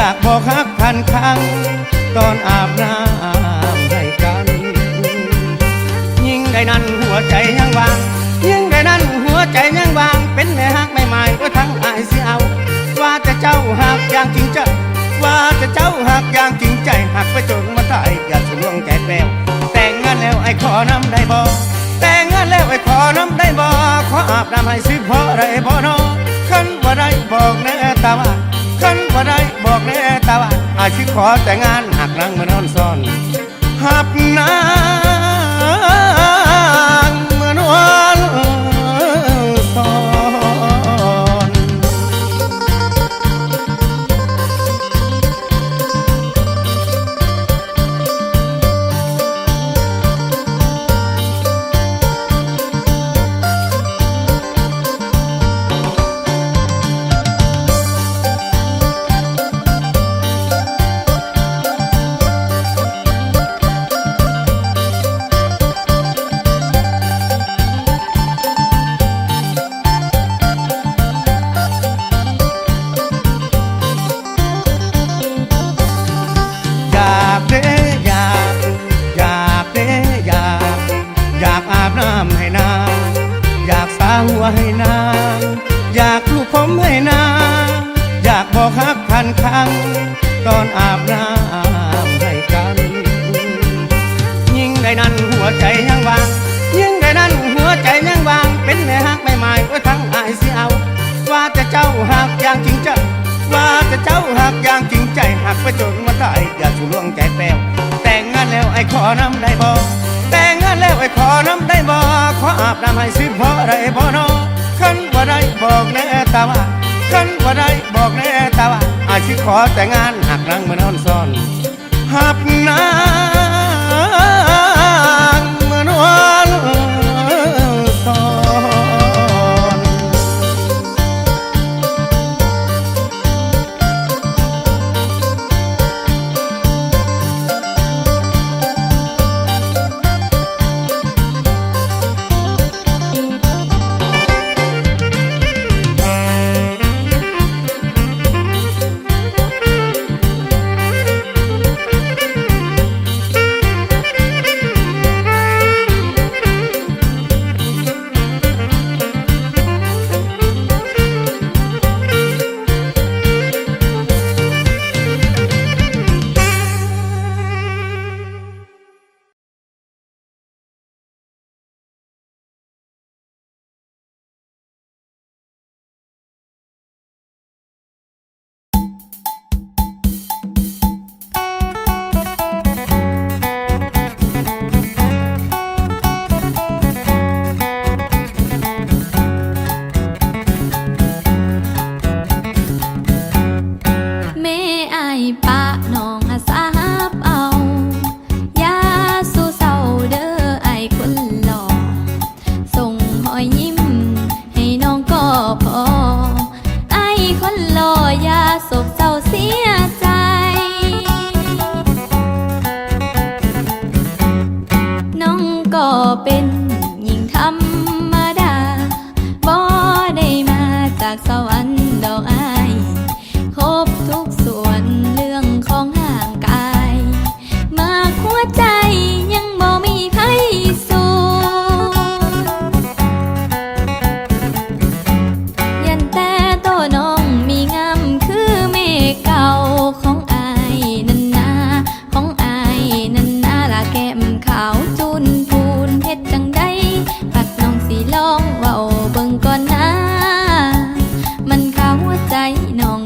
อยากบอกฮักพันครั้ง ตอนอาบน้ำให้กัน ยิ่งได้นั้นหัวใจยังวาง ยิ่งได้นั้นหัวใจยังวาง เป็นแม่ฮักไม่หมายว่าทั้งอายเสียเอา ว่าจะเจ้าหักอย่างจริงใจว่าจะเจ้าหักอย่างจริงใจหักไปจนมาตายอย่าทะลวงใจแปลวแต่งงานแล้วไอ้ขอน้ำได้บ่แต่งงานแล้วไอ้ขอน้ำได้บ่ขออาบน้ำให้สิพอได้บ่นอขันบ่ได้บอกแน่ตาว่า ขันบ่ได้บอกแน่ตาว่าอาชีขอแต่งงานหักนั่งมานอนซ่อนหับนา ให้นางอยากลูกผมให้นางอยากบอกฮักพันครั้ง ตอนอาบน้ำให้กัน ยิ่งได้นั้นหัวใจยังวาง ยิ่งได้นั้นหัวใจยังวาง เป็นแม่ฮักไม่หมายว่าทั้งอายเสียเอา ว่าจะเจ้าหักอย่างจริงใจว่าจะเจ้าหักอย่างจริงใจหักไปจนมาตายอย่าชูลวงใจแปลวแต่งงานแล้วไอ้ขอน้ำได้บ่แต่งงานแล้วไอ้ขอน้ำได้บ่ขออาบน้ำให้สิพอได้บ่ายสิขอแต่งงานหักนั่งมานอนซ่อนหับนา ทุกส่วนเรื่องของห่างกาย มากหัวใจยังบ่มีใครสู้ยันแต่โตน้องมีงามคือเมฆเก่าของอายนันนา ของอายนันนาละแก้มขาวจุนพูนเฮ็ดจังใดผักน้องสิลองเว้าเบิ่งก่อนนะ มันเข้าหัวใจน้อง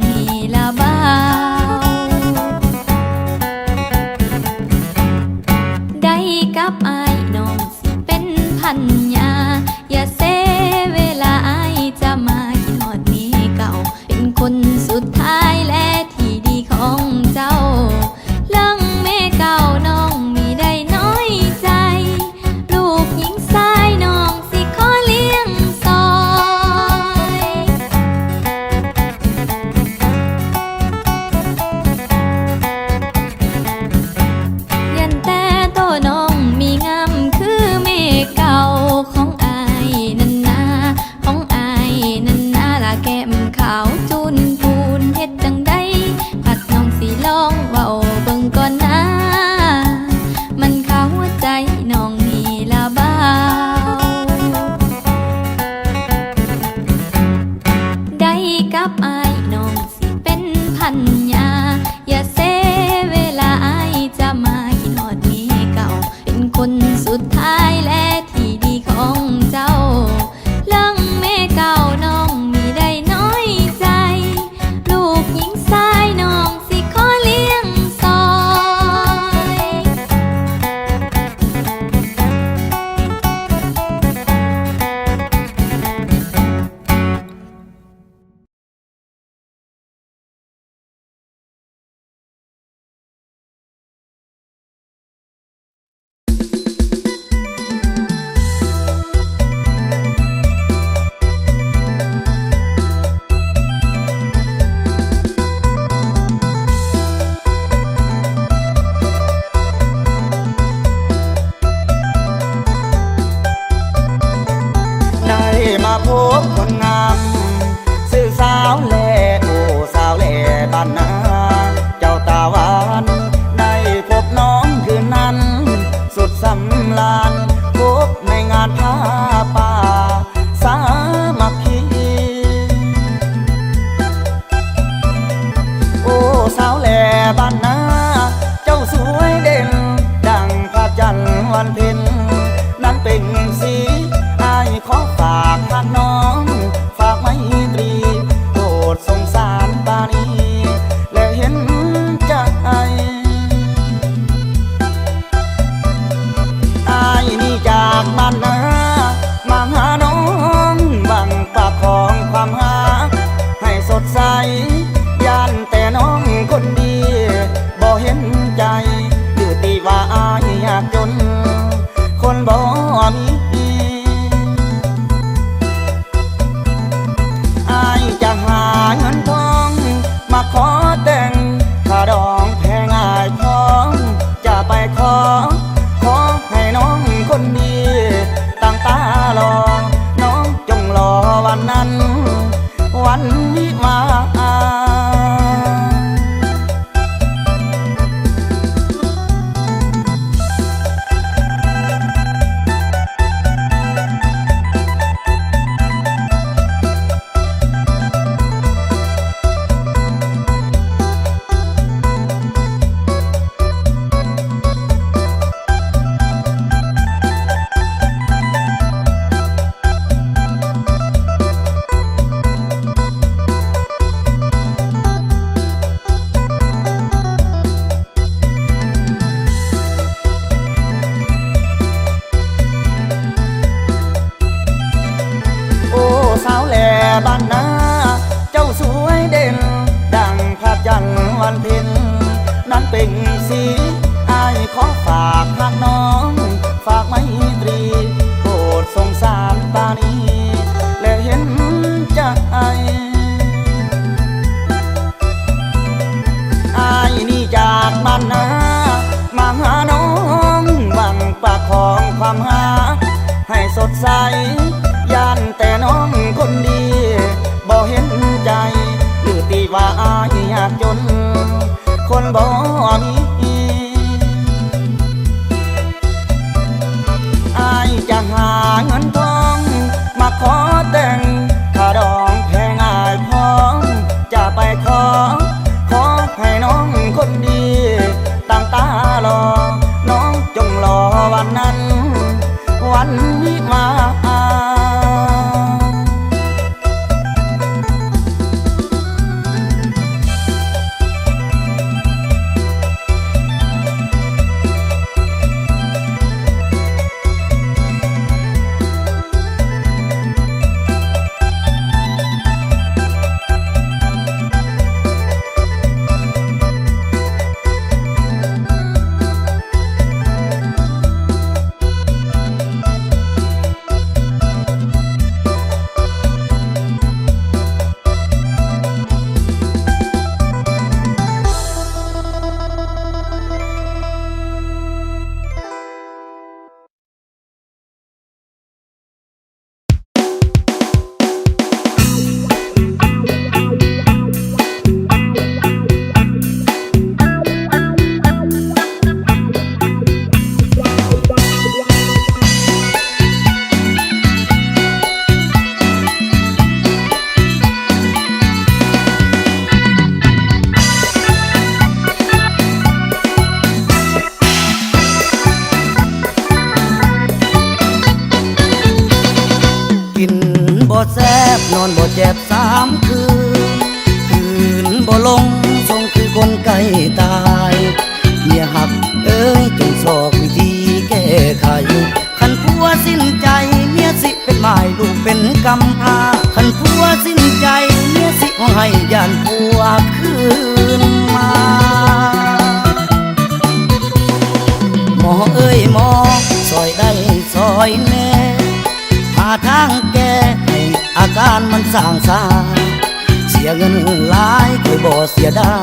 พบคนงาม ใสย่านแต่น้องคนดีบ่เห็นใจ หรือตีว่าอายยากจน คนบ่มี นอนบ่เจ็บสามคืน คืนบ่ลงทรงคือคนไก่ตายเมียหักเอ้ยจงสอกวิธีแก้ไขขันผัวสิ้นใจเมียสิเป็นหมายลูกเป็นกำพาขันผัวสิ้นใจเมียสิขอให้ยานผัว สร้างสาเสียเงินหลายคอยบ่เสียได้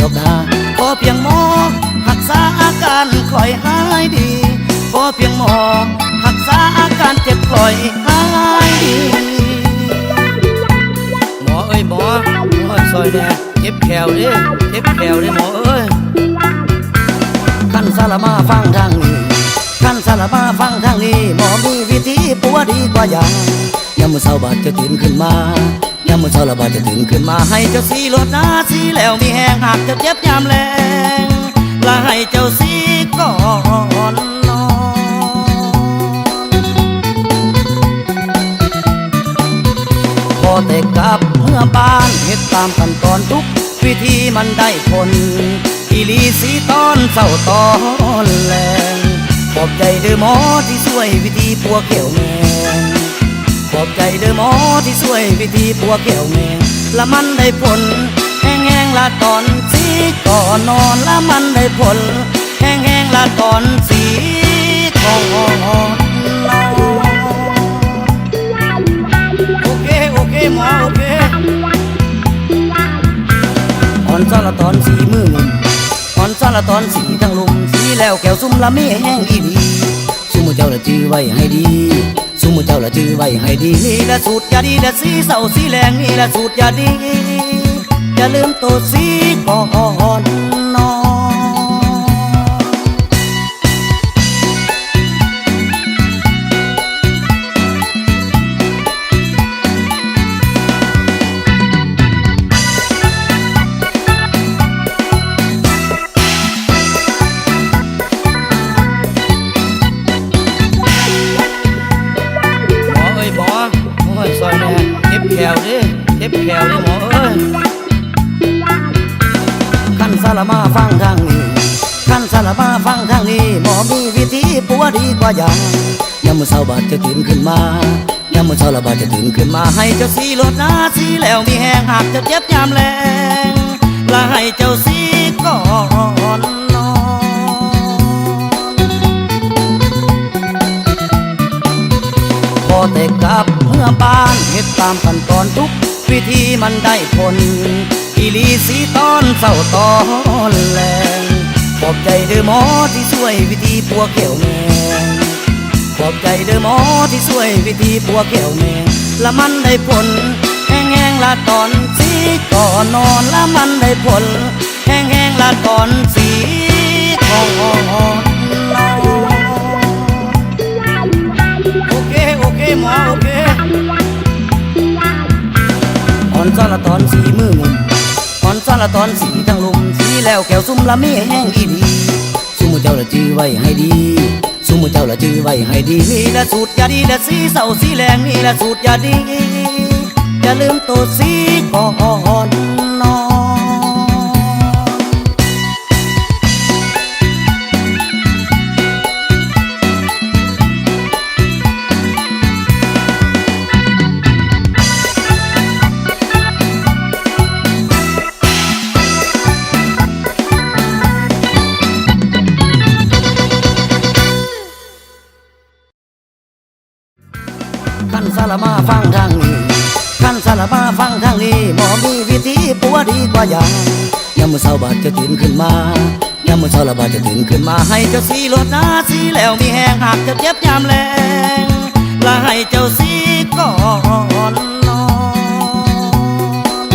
ดอกนาขอเพียงหมอรักษาอาการคอยหายดี ขอเพียงหมอรักษาอาการเจ็บคอยหายดีหมอเอ้ยหมอหมอซอยแน่เจ็บแขวเด้เจ็บแขวเด้หมอเอ้ยขันสารมาฟังทางนี้ขันสารมาฟังทางนี้หมอมีวิธีปัวดีกว่าอย่างามมื้อเช้าบาดจะตื่นขึ้นมายามมื้อเช้าละบาดจะตื่นขึ้นมา ให้เจ้าสีรถน้าสีแล้วมีแหงหากจะเจ็บยามแรงและให้เจ้าสีก่อนนอนพอแต่กลับเมื่อบ้านเฮ็ดตามขั้นตอนทุกวิธีมันได้ผลอีลีสีตอนเศร้าตอนแรงขอบใจเด้อหมอที่ช่วยวิธีปัวเกี่ยวแมง ขอบใจเด้อหมอที่ช่วยวิธีปัวเกี่ยวแมงละมันได้ผล แห้งแห้งๆละตอนสีก่อนนอนละมันได้ผล แห้งแห้งๆละตอนสีก่อนโอเคโอเคหมอโอเคอ่อนซะละตอนสีมือหนึ่งอ่อนซาละตอนสีทั้งลุมสีแล้วแก้วซุ่มละมีแห้งอีดีซุ่มเจ้าละจื้อไว้ให้ดี ซุ่มเจ้าละจื้อไว้ให้ดีนี่ละสูตรยาดีละสีเศร้าสีแรงนี่ละสูตรยาดี อย่าลืมตัวสีก่อน ดีกว่าอย่างยามมื้อเช้าบาดจะตื่นขึ้นมายามมื้อเช้าละบาดจะตื่นขึ้นมาให้เจ้าสีรถหน้าสีแล้วมีแหงหากจะเจ็บยามแรงและให้เจ้าสีก่อนนอนพอแต่กลับเมื่อบ้านเฮ็ดตามขั้นตอนทุกวิธีมันได้ผลอีลีสีตอนเศร้าตอนแรง ขอบใจเด้อหมอที่ช่วยวิธีปัวเกี่ยวแมงขอบใจเด้อหมอที่ช่วยวิธีปัวเกี่ยวแมงละมันได้ผลแห้งๆละตอนสีก่อนนอนละมันได้ผลแห้งๆละตอนสีก่อนนอนโอเคโอเคหมอโอเคอ่อนซาละตอนสีมือหนุ่มอ่อนซาละตอนสีทั้ง แล้วแก้วซุ่มละมีแห้งอีดีซุ่มเจ้าละจื้อไว้ให้ดีซุ่มเจ้าละจื้อไว้ให้ดีนี่ละสูตรยาดีละสีเศร้าสีแรงนี่ละสูตรยาดีอย่าลืมตัวสีก่อน ฟังทางนี้ขันสารมาฟังทางนี้หมอมีวิธีปัวดีกว่าอย่างยามมื้อเช้าบาดจะตื่นขึ้นมายามมื้อเช้าละบาดจะตื่นขึ้นมา ให้เจ้าสีรถหน้าสีแล้วมีแหงหักจะเจ็บยามแรงและให้เจ้าสีก่อน